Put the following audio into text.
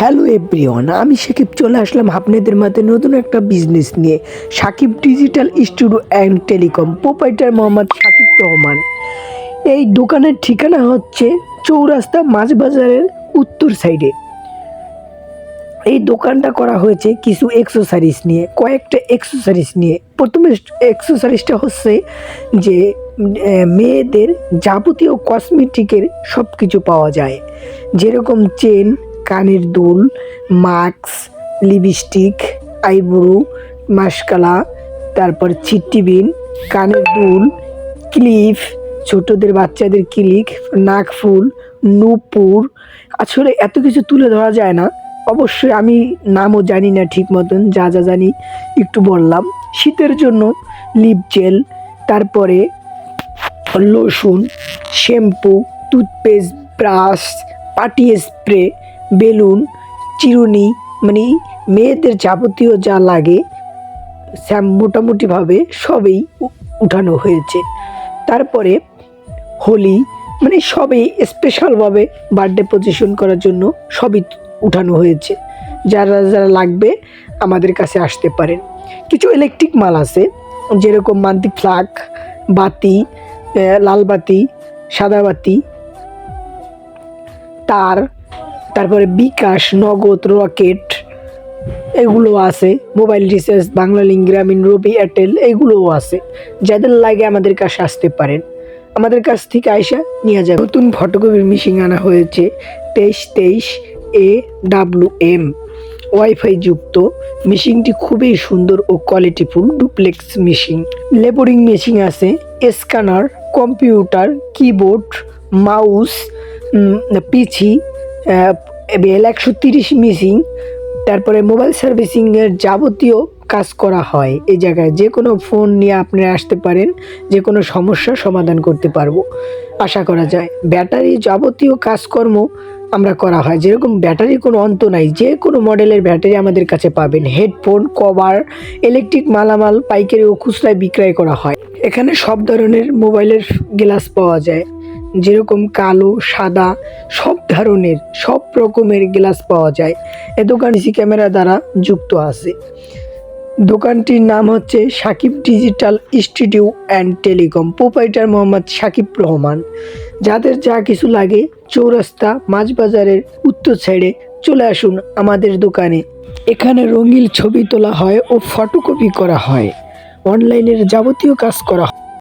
Hello everyone আমি সাকিব, চলে আসলাম আপনাদের মাঝে নতুন একটা বিজনেস নিয়ে। Sakib digital studio and telecom proprietor Mohammad Sakib Rahman. এই দোকানের ঠিকানা হচ্ছে চৌরাস্তা মাঝবাজারের উত্তর সাইডে এই দোকানটা করা হয়েছে কিছু এক্সেসরিজ নিয়ে, কয়েকটা এক্সেসরিজ নিয়ে। প্রথমে এক্সেসরিজটা হচ্ছে যে মেয়েদের যাবতীয় কসমেটিকের সব কিছু পাওয়া যায়। যেরকম চেন কানের দুল, মাস্ক, লিপস্টিক, আইব্রু, মাসকালা, তারপর চিট্টিবিন কানের দুল, ক্লিপ, ছোটদের বাচ্চাদের ক্লিক নাকফুল নূপুর। আসলে এত কিছু তুলে ধরা যায় না। অবশ্যই আমি নামও জানি না ঠিক মতন, যা যা জানি একটু বললাম। শীতের জন্য লিপ জেল, তারপরে লোশন শ্যাম্পু, টুথপেস্ট, ব্রাশ পাটি স্প্রে বেলুন, চিরুনি মানে মেয়েদের যাবতীয় যা লাগে স্যাম মোটামুটিভাবে সবই উঠানো হয়েছে। তারপরে হোলি মানে সবই স্পেশালভাবে বার্থডে পজিশন করার জন্য সবই উঠানো হয়েছে। যারা যারা লাগবে আমাদের কাছে আসতে পারেন। কিছু ইলেকট্রিক মাল আছে, যেরকম মান্তি ফ্লাগ বাতি লাল বাতি, সাদা বাতি, তার তারপরে বিকাশ, নগদ, রকেট, এগুলো আছে। মোবাইল রিচার্জ, বাংলা লিঙ্ক, গ্রামীণ, রবি, এয়ারটেল, এগুলোও আছে। যাদের লাগে আমাদের কাছে আসতে পারেন। আমাদের কাছ থেকে আইসা নিয়ে যায় নতুন ফটোকপির মেশিন আনা হয়েছে তেইশ তেইশ এ ডাব্লু এম। ওয়াইফাই যুক্ত। মেশিনটি খুবই সুন্দর ও কোয়ালিটিফুল ডুপ্লেক্স মেশিন লেবোরিং মেশিন আছে। Scanner computer keyboard mouse PC একশো তিরিশ মিসিং, তারপরে মোবাইল সার্ভিসিংয়ের যাবতীয় কাজ করা হয়। এই জায়গায় যে কোনো ফোন নিয়ে আপনারা আসতে পারেন, যে কোনো সমস্যার সমাধান করতে পারব। আশা করা যায় ব্যাটারি যাবতীয় কাজকর্ম আমরা করা হয়। যেরকম ব্যাটারির কোনো অন্ত নাই, যে কোনো মডেলের ব্যাটারি আমাদের কাছে পাবেন। হেডফোন, কভার, ইলেকট্রিক মালামাল, পাইকারি ও খুচরায় বিক্রয় করা হয়। এখানে সব ধরনের মোবাইলের গ্লাস পাওয়া যায়। যেরকম কালো, সাদা, সব ধরনের, সব রকমের গ্লাস পাওয়া যায়। এ দোকান সি ক্যামেরা দ্বারা যুক্ত আছে। দোকানটির নাম হচ্ছে Sakib digital institute and telecom. Proprietor Mohammad Sakib Rahman. যাদের যা কিছু লাগে, চৌরাস্তা মাঝবাজারের উত্তর সাইডে চলে আসুন আমাদের দোকানে। এখানে রঙিন ছবি তোলা হয় ও ফটোকপি করা হয়। অনলাইনের যাবতীয় কাজ করা হয়।